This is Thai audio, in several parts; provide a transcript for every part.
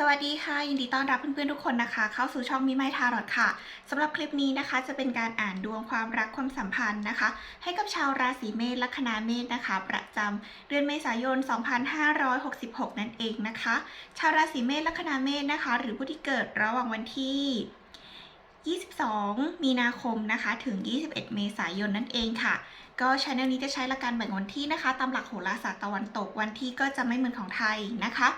สวัสดีค่ะ ยินดีต้อนรับเพื่อนๆทุกคนนะคะ เข้าสู่ช่องมิไมทารอดค่ะสำหรับคลิปนี้นะคะ จะเป็นการอ่านดวงความรักความสัมพันธ์นะคะ ให้กับชาวราศีเมษลัคนาเมษนะคะ ประจำเดือนเมษายน 2566 นั่นเองนะคะ ชาวราศีเมษลัคนาเมษนะคะ หรือผู้ที่เกิดระหว่างวันที่ 22 มีนาคมนะคะ ถึง 21 เมษายนนั่นเองค่ะ ก็ช anel นี้จะใช้หลักการแบ่งวันที่นะคะ ตามหลักโหราศาสตร์ตะวันตกวันที่ก็จะไม่เหมือนของไทยนะคะ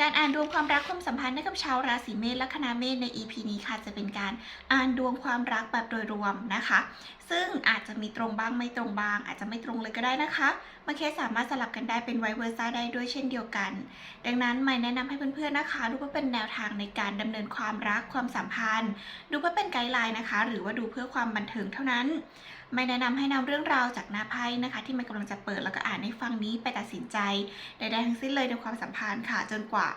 การอ่านดวงความรักความสัมพันธ์ให้กับชาวราศีเมษและคณะเมษใน EP นี้ค่ะจะเป็นการอ่านดวงความรักแบบโดยรวมนะคะ ซึ่งอาจจะมีตรงบ้างไม่ตรงบ้าง อาจจะไม่ตรงเลยก็ได้นะคะบางเคสสามารถสลับกันได้เป็นไวเวอร์ซ่าได้ด้วยเช่นเดียวกัน ดังนั้นไม่แนะนำให้เพื่อนๆนะคะ ดูเพื่อเป็นแนวทางในการดำเนินความรักความสัมพันธ์ ดูเพื่อเป็นไกด์ไลน์นะคะ หรือว่าดูเพื่อความบันเทิงเท่านั้น ไม่แนะนำให้นำเรื่องราวจากหน้าไพ่นะคะ ที่มันกำลังจะเปิดแล้วก็อ่านให้ฟังนี้ไปตัดสินใจใดๆทั้งสิ้นเลยในความสัมพันธ์ค่ะจนกว่า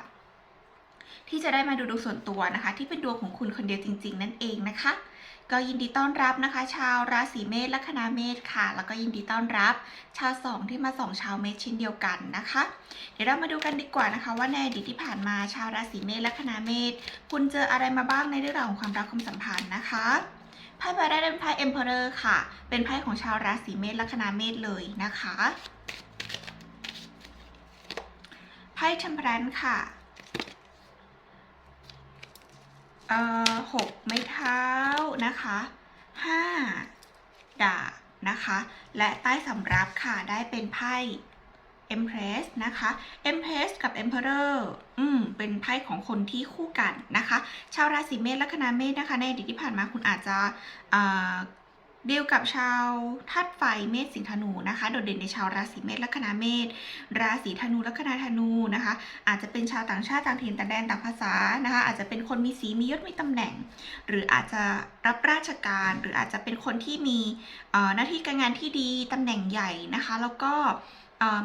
ที่จะได้มาดูดวงส่วนตัวนะคะ ที่เป็นดวงของคุณคนเดียวจริง ๆ นั่นเองนะคะ ก็ยินดีต้อนรับนะคะ ชาวราศีเมษและคณะเมษค่ะ แล้วก็ยินดีต้อนรับ ชาวสองที่มาสองชาวเมษเช่นเดียวกันนะคะ เดี๋ยวเรามาดูกันดีกว่านะคะ ว่าในอดีตที่ผ่านมาชาวราศีเมษและคณะเมษคุณเจออะไรมาบ้างในเรื่องราวของความรักความสัมพันธ์นะคะ ไพ่ใบแรกเป็นไพ่ Emperor ค่ะ เป็นไพ่ของชาวราศีเมษละคณะเมษเลยนะคะ ไพ่ Temperance ค่ะ เอ่อหกไม้เท้านะคะห้าดาบนะคะ และใต้สำรับค่ะได้เป็นไพ่ Empress นะคะ Empress กับ Emperor อืมเป็นไพ่ของคนที่คู่กันนะคะ ชาวราศีเมษละคณะเมษนะคะ ในอดีตที่ผ่านมาคุณอาจจะเดียวกับชาวธาตุไฟเมษสิงห์ธนูนะคะ โดดเด่นในชาวราศีเมษละคณะเมษราศีธนูละคณะธนูนะคะ อาจจะเป็นชาวต่างชาติต่างถิ่นต่างแดนต่างภาษานะคะ อาจจะเป็นคนมีสีมียศมีตำแหน่ง หรืออาจจะรับราชการ หรืออาจจะเป็นคนที่มีหน้าที่การงานที่ดีตำแหน่งใหญ่นะคะ แล้วก็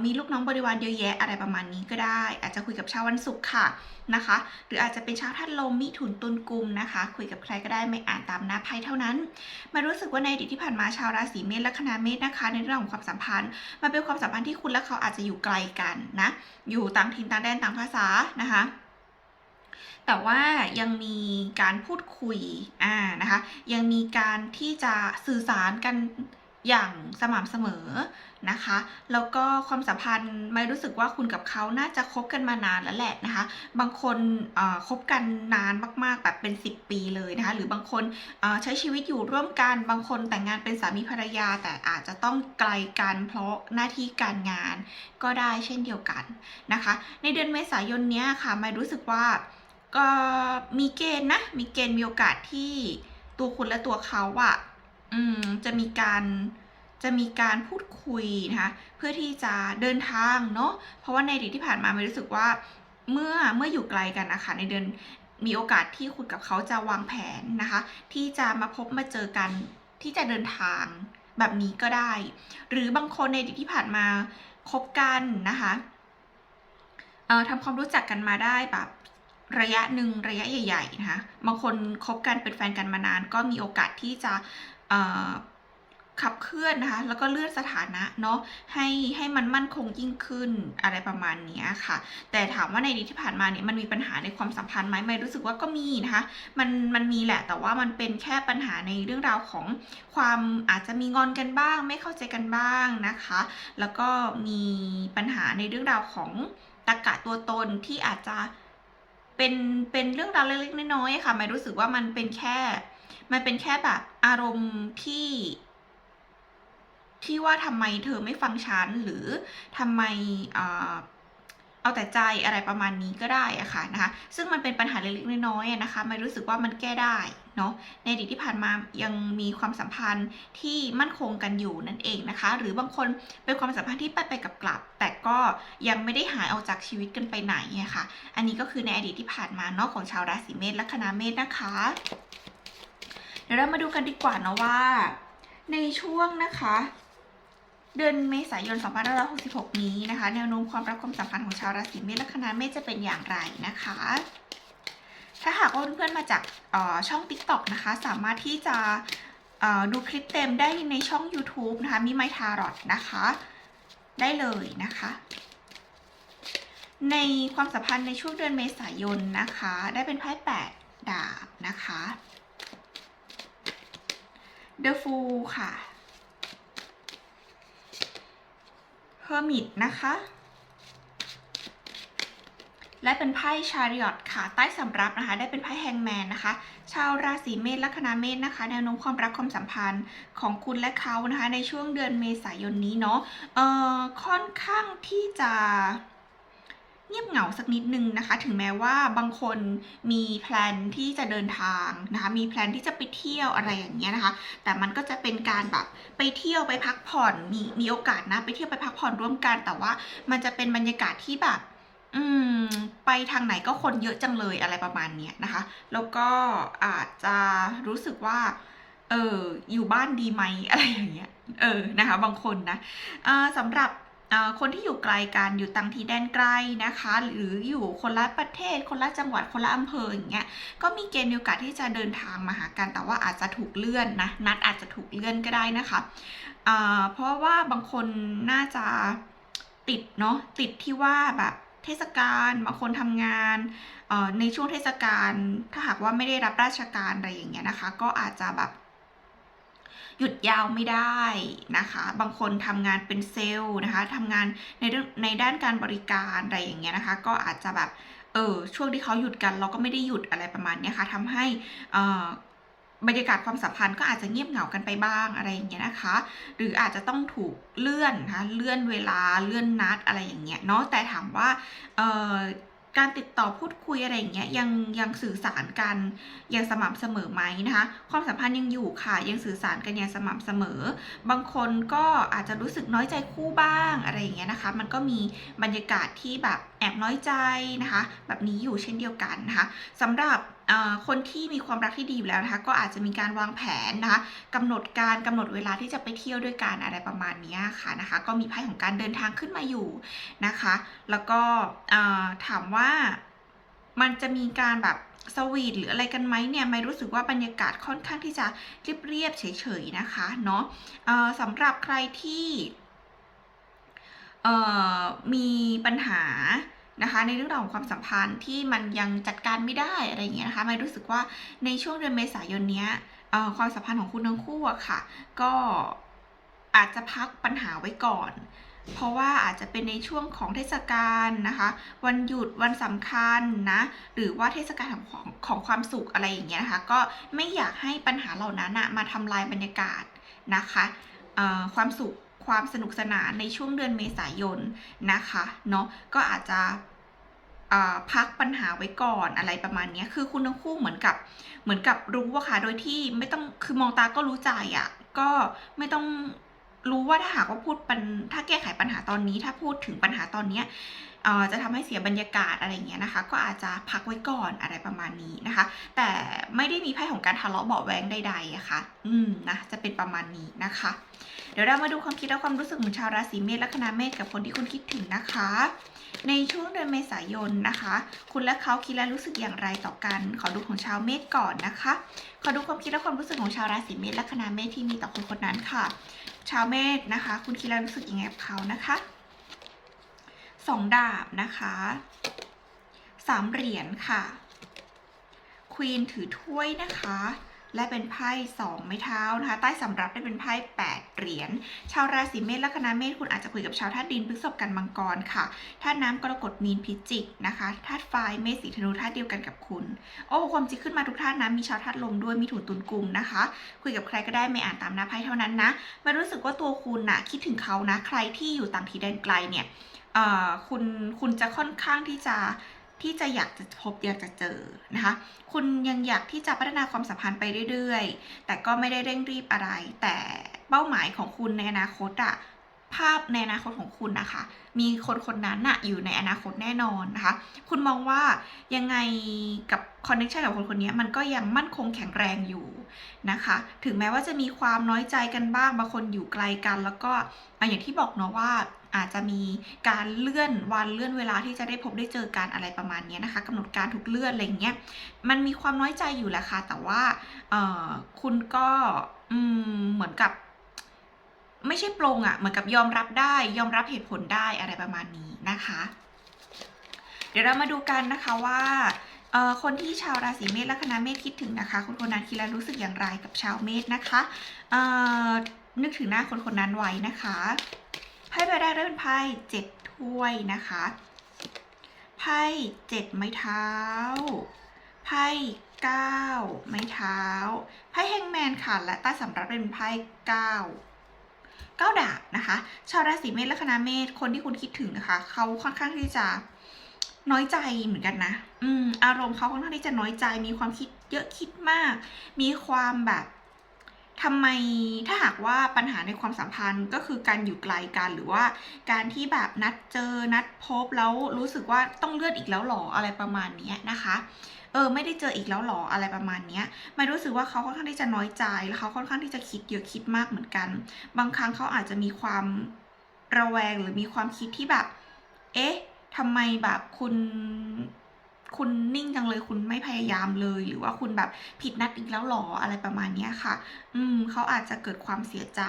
มีลูกน้องบริวารเยอะแยะอะไรประมาณนี้ก็ได้ อาจจะคุยกับชาววันศุกร์ค่ะนะคะ หรืออาจจะเป็นชาวธาตุลมมิถุนตุลกุมนะคะ คุยกับใครก็ได้ไม่อ่านตามหน้าไพ่เท่านั้น มารู้สึกว่าในอดีตที่ผ่านมาชาวราศีเมษและคณะเมษนะคะ ในเรื่องของความสัมพันธ์มันเป็นความสัมพันธ์ที่คุณและเขาอาจจะอยู่ไกลกันนะอยู่ต่างถิ่นต่างแดนต่างภาษานะคะแต่ว่ายังมีการพูดคุยอ่านะคะ ยังมีการที่จะสื่อสารกัน อย่างสม่ำเสมอนะคะ แล้วก็ความสัมพันธ์ไม่รู้สึกว่าคุณกับเขาน่าจะคบกันมานานแล้วแหละนะคะ บางคนคบกันนานมากๆแบบเป็น 10 ปีเลยนะคะ หรือบางคนใช้ชีวิตอยู่ร่วมกัน บางคนแต่งงานเป็นสามีภรรยา แต่อาจจะต้องไกลกันเพราะหน้าที่การงานก็ได้เช่นเดียวกันนะคะ ในเดือนเมษายนนี้ค่ะไม่รู้สึกว่าก็มีเกณฑ์นะ มีเกณฑ์มีโอกาสที่ตัวคุณและตัวเขาอะ อืมจะมีการจะมีการพูดคุยนะคะเพื่อที่จะเดินทางเนาะเพราะว่าในอดีตที่ผ่านมาไม่รู้สึกว่าเมื่อเมื่ออยู่ไกลกันนะคะในเดือนมีโอกาสที่คุณกับเขาจะวางแผนนะคะ ที่จะมาพบมาเจอกันที่จะเดินทางแบบนี้ก็ได้ หรือบางคนในอดีตที่ผ่านมาคบกันนะคะเอ่อทำความรู้จักกันมาได้แบบระยะหนึ่งระยะใหญ่ ๆ นะคะ บางคนคบกันเป็นแฟนกันมานาน ก็มีโอกาสที่จะ ขับเคลื่อนนะคะแล้วก็เลื่อนสถานะเนาะให้ให้มันมั่นคงยิ่งขึ้นอะไรประมาณนี้ค่ะ แต่ถามว่าในอดีตที่ผ่านมาเนี่ยมันมีปัญหาในความสัมพันธ์ไหมไม่รู้สึกว่าก็มีนะคะมันมันมีแหละแต่ว่ามันเป็นแค่ปัญหาในเรื่องราวของความอาจจะมีงอนกันบ้าง ไม่เข้าใจกันบ้างนะคะ แล้วก็มีปัญหาในเรื่องราวของตรกกะตัวตนที่อาจจะเป็นเป็นเรื่องราวเล็กๆน้อยๆค่ะไม่รู้สึกว่ามันเป็นแค่ มันเป็นแค่แบบอารมณ์ที่ที่ว่าทำไมเธอไม่ฟังฉันหรือทำไมเอาแต่ใจอะไรประมาณนี้ก็ได้อะค่ะนะคะซึ่งมันเป็นปัญหาเล็กๆน้อยๆนะคะไม่รู้สึกว่ามันแก้ได้เนาะในอดีตที่ผ่านมายังมีความสัมพันธ์ที่มั่นคงกันอยู่นั่นเองนะคะ หรือบางคนเป็นความสัมพันธ์ที่ไปไปกับกลับ แต่ก็ยังไม่ได้หายออกจากชีวิตกันไปไหนอะค่ะ อันนี้ก็คือในอดีตที่ผ่านมาเนาะของชาวราศีเมษและคณะเมษนะคะ เดี๋ยวเรามาดูกันดีกว่านะว่า ในช่วงนะคะ เดือนเมษายน 2566 นี้นะคะ แนวโน้มความรักความสัมพันธ์ของชาวราศีเมษละคณะเมษจะเป็นอย่างไรนะคะ ถ้าหากว่าเพื่อนๆมาจากช่อง TikTok นะคะ สามารถที่จะดูคลิปเต็มได้ในช่อง YouTube นะคะมีไมทารอดนะคะ ได้เลยนะคะ ในความสัมพันธ์ในช่วงเดือนเมษายนนะคะ ได้เป็นไพ่แปดดาบนะคะ The Fool ค่ะ Hermit นะคะ และเป็นไพ่ชาริอตค่ะ ใต้สำรับนะคะ ได้เป็นไพ่แฮงแมนนะคะ ชาวราศีเมษลัคนาเมษนะคะ แนวโน้มความรักความสัมพันธ์ของคุณและเขานะคะ ในช่วงเดือนเมษายนนี้เนาะ เอ่อ ค่อนข้างที่จะ เงียบเหงาสักนิดนึงนะคะ ถึงแม้ว่าบางคนมีแพลนที่จะเดินทางนะคะ มีแพลนที่จะไปเที่ยวอะไรอย่างเงี้ยนะคะ แต่มันก็จะเป็นการแบบไปเที่ยวไปพักผ่อน มีมีโอกาสนะไปเที่ยวไปพักผ่อนร่วมกัน แต่ว่ามันจะเป็นบรรยากาศที่แบบ อืม ไปทางไหนก็คนเยอะจังเลยอะไรประมาณเนี้ยนะคะ แล้วก็อาจจะรู้สึกว่า เอออยู่บ้านดีไหมอะไรอย่างเงี้ย เออนะคะ บางคนนะอ่าสำหรับ คนที่อยู่ไกลกันอยู่ต่างที่แดนไกลนะคะ หรืออยู่คนละประเทศ คนละจังหวัดคนละอำเภออย่างเงี้ยก็มีเกณฑ์โอกาสที่จะเดินทางมาหากันแต่ว่าอาจจะถูกเลื่อนนะนัดอาจจะถูกเลื่อนก็ได้นะคะเพราะว่าบางคนน่าจะติดเนาะติดที่ว่าแบบเทศกาลบางคนทำงานในช่วงเทศกาลถ้าหากว่าไม่ได้รับราชการอะไรอย่างเงี้ยนะคะ ก็อาจจะแบบ หยุดยาวไม่ได้นะคะ บางคนทำงานเป็นเซลล์นะคะทำงานในในด้านการบริการอะไรอย่างเงี้ยนะคะ ก็อาจจะแบบเออช่วงที่เขาหยุดกันเราก็ไม่ได้หยุดอะไรประมาณเนี้ยค่ะทำให้อ่อบรรยากาศความสัมพันธ์ก็อาจจะเงียบเหงากันไปบ้างอะไรอย่างเงี้ยนะคะ หรืออาจจะต้องถูกเลื่อนนะคะเลื่อนเวลาเลื่อนนัดอะไรอย่างเงี้ยเนาะแต่ถามว่าเออ การติดต่อพูดคุยอะไรอย่างเงี้ยยังยังสื่อสารกันอย่างสม่ำเสมอไหมนะคะ ความสัมพันธ์ยังอยู่ค่ะ ยังสื่อสารกันอย่างสม่ำเสมอ บางคนก็อาจจะรู้สึกน้อยใจคู่บ้างอะไรอย่างเงี้ยนะคะ มันก็มีบรรยากาศที่แบบแอบน้อยใจนะคะ แบบนี้อยู่เช่นเดียวกันนะคะสำหรับเอ่อ คนที่มีความรักที่ดีอยู่แล้วนะคะ ก็อาจจะมีการวางแผนนะคะกำหนดการกำหนดเวลาที่จะไปเที่ยวด้วยกันอะไรประมาณนี้ค่ะนะคะ ก็มีไพ่ของการเดินทางขึ้นมาอยู่นะคะ แล้วก็ถามว่ามันจะมีการแบบสวีทหรืออะไรกันไหมเนี่ยไม่รู้สึกว่าบรรยากาศค่อนข้างที่จะเรียบเรียบๆเฉยๆนะคะเนาะสำหรับใครที่มีปัญหา นะคะ ในเรื่องราวของความสัมพันธ์ที่มันยังจัดการไม่ได้อะไรอย่างเงี้ยนะคะไม่รู้สึกว่าในช่วงเดือนเมษายนเนี้ยความสัมพันธ์ของคุณทั้งคู่อะค่ะ ก็อาจจะพักปัญหาไว้ก่อน เพราะว่าอาจจะเป็นในช่วงของเทศกาลนะคะ วันหยุดวันสำคัญนะหรือว่าเทศกาลของของของความสุขอะไรอย่างเงี้ยนะคะ ก็ไม่อยากให้ปัญหาเหล่านั้นนะมาทำลายบรรยากาศนะคะความสุข ความสนุกสนานในช่วงเดือนเมษายนนะคะเนาะก็อาจจะพักปัญหาไว้ก่อนอะไรประมาณนี้คือคุณทั้งคู่เหมือนกับเหมือนกับรู้ว่าค่ะโดยที่ไม่ต้องคือมองตาก็รู้ใจอะก็ไม่ต้องรู้ว่าถ้าหากว่าพูดปัญถ้าแก้ไขปัญหาตอนนี้ ถ้าพูดถึงปัญหาตอนเนี้ย จะทำให้เสียบรรยากาศอะไรเงี้ยนะคะ ก็อาจจะพักไว้ก่อนอะไรประมาณนี้นะคะ แต่ไม่ได้มีไพ่ของการทะเลาะเบาะแว้งใดๆอะคะ่ะ อืมนะจะเป็นประมาณนี้นะคะ เดี๋ยวเรามาดูความคิดและความรู้สึกของชาวราศีเมษและคณะเมษกับคนที่คุณคิดถึงนะคะ ในช่วงเดือนเมษายนนะคะ คุณและเขาคิดและรู้สึกอย่างไรต่อกัน ขอดูของชาวเมษก่อนนะคะ ขอดูความคิดและความรู้สึกของชาวราศีเมษและคณะเมษที่มีต่อคนคนนั้นค่ะ ชาวเมษนะคะ คุณคิดแล้วรู้สึกยังไงกับเขานะคะ สองดาบนะคะสามเหรียญค่ะควีนถือถ้วยนะคะ และเป็นไพ่สองไม้เท้านะคะใต้สำรับได้เป็นไพ่แปดเหรียญชาวราศีเมษและคณะเมษคุณอาจจะคุยกับชาวธาตุดินพฤษภกันมังกรค่ะธาตุน้ำกรกฎมีนพิจิกนะคะธาตุไฟเมษสีธนูธาตุเดียวกันกับคุณ โอ้ความจริงขึ้นมาทุกท่านนะมีชาวธาตุลมด้วยมีถุนตุนกุมนะคะ คุยกับใครก็ได้ไม่อ่านตามหน้าไพ่เท่านั้นนะมันรู้สึกว่าตัวคุณนะคิดถึงเขานะใครที่อยู่ต่างที่แดนไกลเนี่ยคุณคุณจะค่อนข้างที่จะ ที่จะอยากจะพบอยากจะเจอนะคะ คุณยังอยากที่จะพัฒนาความสัมพันธ์ไปเรื่อยๆ แต่ก็ไม่ได้เร่งรีบอะไร แต่เป้าหมายของคุณในอนาคตอะภาพในอนาคตของคุณนะคะ มีคนคนนั้นน่ะอยู่ในอนาคตแน่นอนนะคะ คุณมองว่ายังไงกับคอนเนคชันกับคนคนนี้มันก็ยังมั่นคงแข็งแรงอยู่นะคะ ถึงแม้ว่าจะมีความน้อยใจกันบ้าง บางคนอยู่ไกลกัน แล้วก็อย่างที่บอกเนาะว่า อาจจะมีการเลื่อนวันเลื่อนเวลาที่จะได้พบได้เจอกันอะไรประมาณนี้นะคะกำหนดการถูกเลื่อนอะไรเงี้ยมันมีความน้อยใจอยู่แหละค่ะแต่ว่าคุณก็อเหมือนกับ ไม่ใช่ปรงอะ่ะเหมือนกับยอมรับได้ ยอมรับเหตุผลได้อะไรประมาณนี้นะคะ เดี๋ยวเรามาดูกันนะคะว่าคนที่ชาวราศีเมษและคณะเมษคิดถึงนะคะคนคนนั้นคิดแล้วรู้สึกอย่างไรกับชาวเมษนะคะนึกถึงหน้าคนคนนั้นไว้นะคะ ใบแรกได้เป็นไพ่เจ็ดถ้วยนะคะไพ่เจ็ดไม้เท้าไพ่เก้าไม้เท้าไพ่แฮงแมนค่ะ และใต้สำรับเป็นไพ่เก้าเก้าดาบนะคะ ชาวราศีเมษและคณะเมษคนที่คุณคิดถึงนะคะเขาค่อนข้างที่จะน้อยใจเหมือนกันนะ อืม อารมณ์เขาค่อนข้างที่จะน้อยใจ มีความคิดเยอะคิดมาก มีความแบบ ทำไมถ้าหากว่าปัญหาในความสัมพันธ์ก็คือการอยู่ไกลกันหรือว่า การที่แบบนัดเจอนัดพบแล้วรู้สึกว่าต้องเลื่อนอีกแล้วหรออะไรประมาณนี้นะคะเออไม่ได้เจออีกแล้วหรออะไรประมาณเนี้ยไม่รู้สึกว่าเขาค่อนข้างที่จะน้อยใจแล้วเขาค่อนข้างที่จะคิดเยอะคิดมากเหมือนกัน บางครั้งเขาอาจจะมีความระแวงหรือมีความคิดที่แบบ เอ๊ะทำไมแบบคุณ คุณนิ่งจังเลยคุณไม่พยายามเลย หรือว่าคุณแบบผิดนัดอีกแล้วหรออะไรประมาณนี้ค่ะ อืมเขาอาจจะเกิดความเสียใจ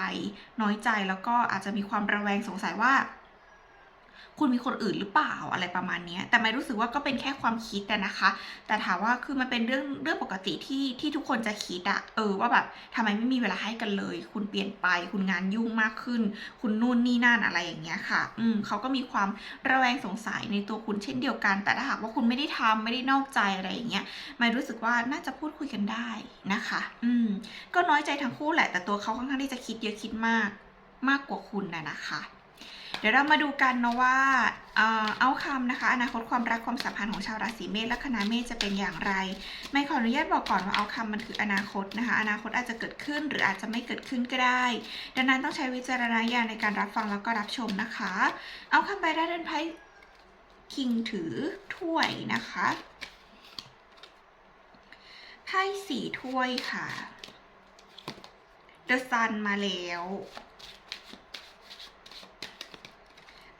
น้อยใจแล้วก็อาจจะมีความระแวงสงสัยว่า คุณมีคนอื่นหรือเปล่าอะไรประมาณนี้แต่ไม่รู้สึกว่าก็เป็นแค่ความคิดอะนะคะ แต่ถามว่าคือมันเป็นเรื่องเรื่องปกติที่ที่ทุกคนจะคิดอะเออว่าแบบทำไมไม่มีเวลาให้กันเลย คุณเปลี่ยนไป คุณงานยุ่งมากขึ้น คุณนู่นนี่นั่นอะไรอย่างเงี้ยค่ะ อืมเขาก็มีความระแวงสงสัยในตัวคุณเช่นเดียวกัน แต่ถ้าหากว่าคุณไม่ได้ทำไม่ได้นอกใจอะไรอย่างเงี้ยไม่รู้สึกว่าน่าจะพูดคุยกันได้นะคะ อืมก็น้อยใจทั้งคู่แหละ แต่ตัวเขาค่อนข้างที่จะคิดเยอะคิดมากมากกว่าคุณนะนะคะ เดี๋ยวเรามาดูกันนะว่าเอาคำนะคะ อนาคตความรักความสัมพันธ์ของชาวราศีเมษและคณะเมษจะเป็นอย่างไร ไม่ขออนุญาตบอกก่อนว่าเอาคำมันคืออนาคตนะคะ อนาคตอาจจะเกิดขึ้นหรืออาจจะไม่เกิดขึ้นก็ได้ ดังนั้นต้องใช้วิจารณญาณในการรับฟังแล้วก็รับชมนะคะ เอาคำไปได้เดินไพ่คิงถือถ้วยนะคะไพ่สี่ถ้วยค่ะ The Sun มาแล้ว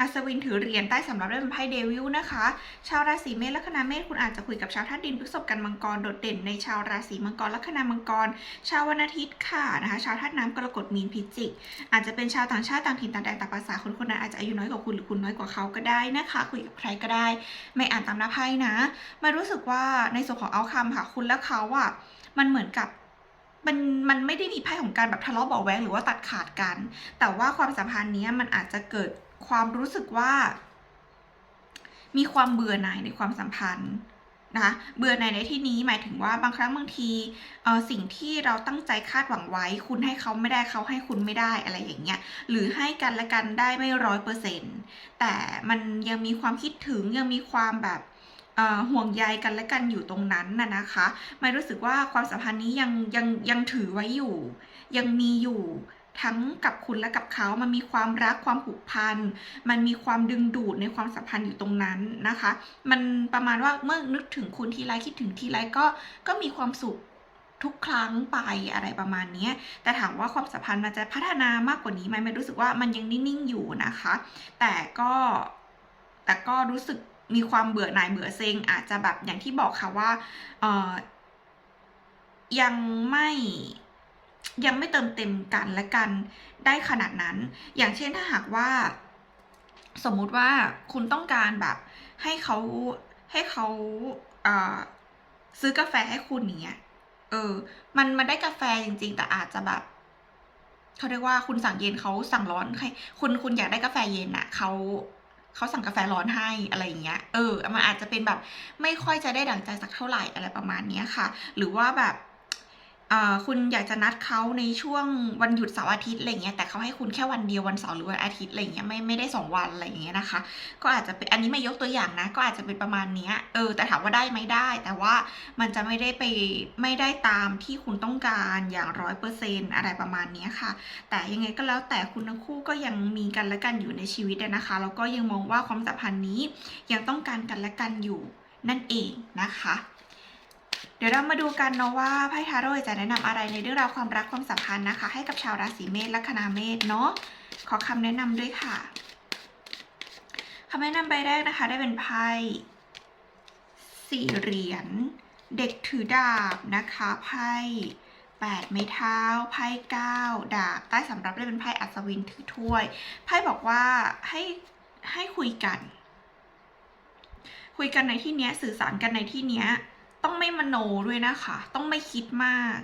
อัศวินถือเหรียญใต้สำรับได้เป็นไพ่เดวิลนะคะ ชาวราศีเมษและคณะเมษคุณอาจจะคุยกับชาวธาตุดินพฤษภกันมังกรโดดเด่นในชาวราศีมังกรและคณะมังกร ชาววันอาทิตย์ค่ะนะคะชาวธาตุน้ำกรกฎมีนพิจิก อาจจะเป็นชาวต่างชาติต่างถิ่นต่างแดนต่างภาษาคนคนนั้นอาจจะอายุน้อยกว่าคุณหรือคุณน้อยกว่าเขาก็ได้นะคะ คุยกับใครก็ได้ ไม่อ่านตามหน้าไพ่นะมารู้สึกว่าในส่วนของเอาคำค่ะคุณและเขาอะมันเหมือนกับมันมันไม่ได้มีไพ่ของการแบบทะเลาะเบาะแว้งหรือว่าตัดขาดกัน แต่ว่าความสัมพันธ์นี้มันอาจจะเกิด ความรู้สึกว่า มีความเบื่อหน่ายในความสัมพันธ์นะคะเบื่อหน่ายในที่นี้หมายถึงว่าบางครั้งบางทีสิ่งที่เราตั้งใจคาดหวังไว้ คุณให้เขาไม่ได้เขาให้คุณไม่ได้อะไรอย่างเงี้ยหรือให้กันและกันได้ไม่ร้อยเปอร์เซ็นต์แต่มันยังมีความคิดถึงยังมีความแบบห่วงใยกันและกันอยู่ตรงนั้นน่ะนะคะ ไม่รู้สึกว่าความสัมพันธ์นี้ยังยังยังถือไว้อยู่ ยังมีอยู่ ทั้งกับคุณและกับเขา มันมีความรักความผูกพัน มันมีความดึงดูดในความสัมพันธ์อยู่ตรงนั้นนะคะ มันประมาณว่าเมื่อนึกถึงคุณทีไรคิดถึงทีไรก็ก็มีความสุขทุกครั้งไปอะไรประมาณนี้ แต่ถามว่าความสัมพันธ์มันจะพัฒนามากกว่านี้ไหมไม่รู้สึกว่ามันยังนิ่งๆอยู่นะคะ แต่ก็แต่ก็รู้สึกมีความเบื่อหน่ายเบื่อเซ็ง อาจจะแบบอย่างที่บอกค่ะว่าเออยังไม่ ยังไม่เติมเต็มกันและกันได้ขนาดนั้น อย่างเช่นถ้าหากว่า สมมุติว่าคุณต้องการแบบให้เขาให้เขาเซื้อกาแฟให้คุณเนี้ย เออ มันมันได้กาแฟจริง ๆ แต่อาจจะแบบเขาเรียกว่าคุณสั่งเย็นเขาสั่งร้อนให้คุณคุณอยากได้กาแฟเย็นอะเขาเขาสั่งกาแฟร้อนให้อะไรอย่างเงี้ย เออ มันอาจจะเป็นแบบ ไม่ค่อยจะได้ดั่งใจสักเท่าไหร่อะไรประมาณเนี้ยค่ะ หรือว่าแบบ คุณอยากจะนัดเขาในช่วงวันหยุดเสาร์อาทิตย์อะไรเงี้ยแต่เขาให้คุณแค่วันเดียววันเสาร์หรือวันอาทิตย์อะไรเงี้ยไม่ไม่ได้สองวันอะไรอย่างเงี้ยนะคะ ก็อาจจะเป็นอันนี้ไม่ยกตัวอย่างนะ ก็อาจจะเป็นประมาณเนี้ยเออแต่ถามว่าได้ไหมได้ แต่ว่ามันจะไม่ได้ไปไม่ได้ตามที่คุณต้องการอย่างร้อยเปอร์เซนอะไรประมาณเนี้ยค่ะ แต่ยังไงก็แล้วแต่คุณทั้งคู่ก็ยังมีกันและกันอยู่ในชีวิตนะคะแล้วก็ยังมองว่าความสัมพันธ์นี้ยังต้องการกันและกันอยู่นั่นเองนะคะ เดี๋ยวเรามาดูกันเนาะว่าไพ่ทาโร่จะแนะนำอะไรในเรื่องราวความรักความสัมพันธ์นะคะ ให้กับชาวราศีเมษและคณะเมษเนาะขอคำแนะนำด้วยค่ะคำแนะนำใบแรกนะคะ ได้เป็นไพ่สี่เหรียญเด็กถือดาบนะคะไพ่แปดไม้เท้าไพ่เก้าดาบใต้สำรับได้เป็นไพ่อัศวินถือถ้วยไพ่บอกว่าให้ให้คุยกัน คุยกันในที่เนี้ยสื่อสารกันในที่เนี้ย ต้องไม่มโนด้วยนะคะ ต้องไม่คิดมาก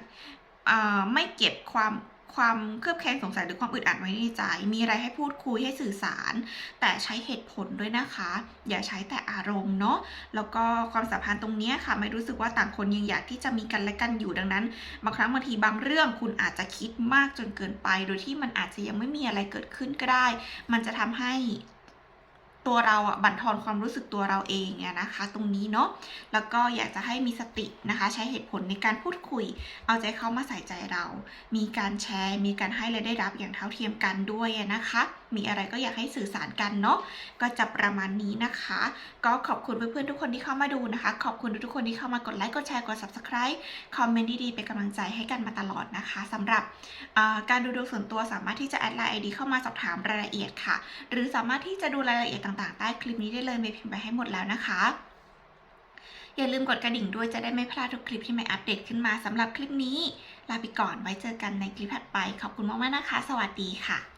อ่าไม่เก็บความความเครือบแคลงสงสัยหรือความอึดอัดไว้ในใจ มีอะไรให้พูดคุยให้สื่อสาร แต่ใช้เหตุผลด้วยนะคะ อย่าใช้แต่อารมณ์เนาะ แล้วก็ความสัมพันธ์ตรงนี้ค่ะ ไม่รู้สึกว่าต่างคนยังอยากที่จะมีกันและกันอยู่ดังนั้น บางครั้งบางทีบางเรื่องคุณอาจจะคิดมากจนเกินไป โดยที่มันอาจจะยังไม่มีอะไรเกิดขึ้นก็ได้ มันจะทำให้ ตัวเราอะบั่นทอนความรู้สึกตัวเราเองเนี่ยนะคะ ตรงนี้เนาะแล้วก็อยากจะให้มีสตินะคะ ใช้เหตุผลในการพูดคุย เอาใจเขามาใส่ใจเรา มีการแชร์ มีการให้และได้รับอย่างเท่าเทียมกันด้วยนะคะ มีอะไรก็อยากให้สื่อสารกันเนาะก็จะประมาณนี้นะคะ ก็ขอบคุณเพื่อนๆทุกคนที่เข้ามาดูนะคะ ขอบคุณทุกคนที่เข้ามากดไลค์กดแชร์กด subscribe คอมเมนต์ดีๆเป็นกำลังใจให้กันมาตลอดนะคะสำหรับการดูดวงส่วนตัวสามารถที่จะแอดไลน์ไอดีเข้ามาสอบถามรายละเอียดค่ะ หรือสามารถที่จะดูรายละเอียดต่างๆ ใต้คลิปนี้ได้เลยเมย์พิมพ์ไปให้หมดแล้วนะคะอย่าลืมกดกระดิ่งด้วยจะได้ไม่พลาดทุกคลิปที่เมย์อัปเดตขึ้นมาสำหรับคลิปนี้ ลาไปก่อนไว้เจอกันในคลิปถัดไป ขอบคุณมากๆนะคะ สวัสดีค่ะ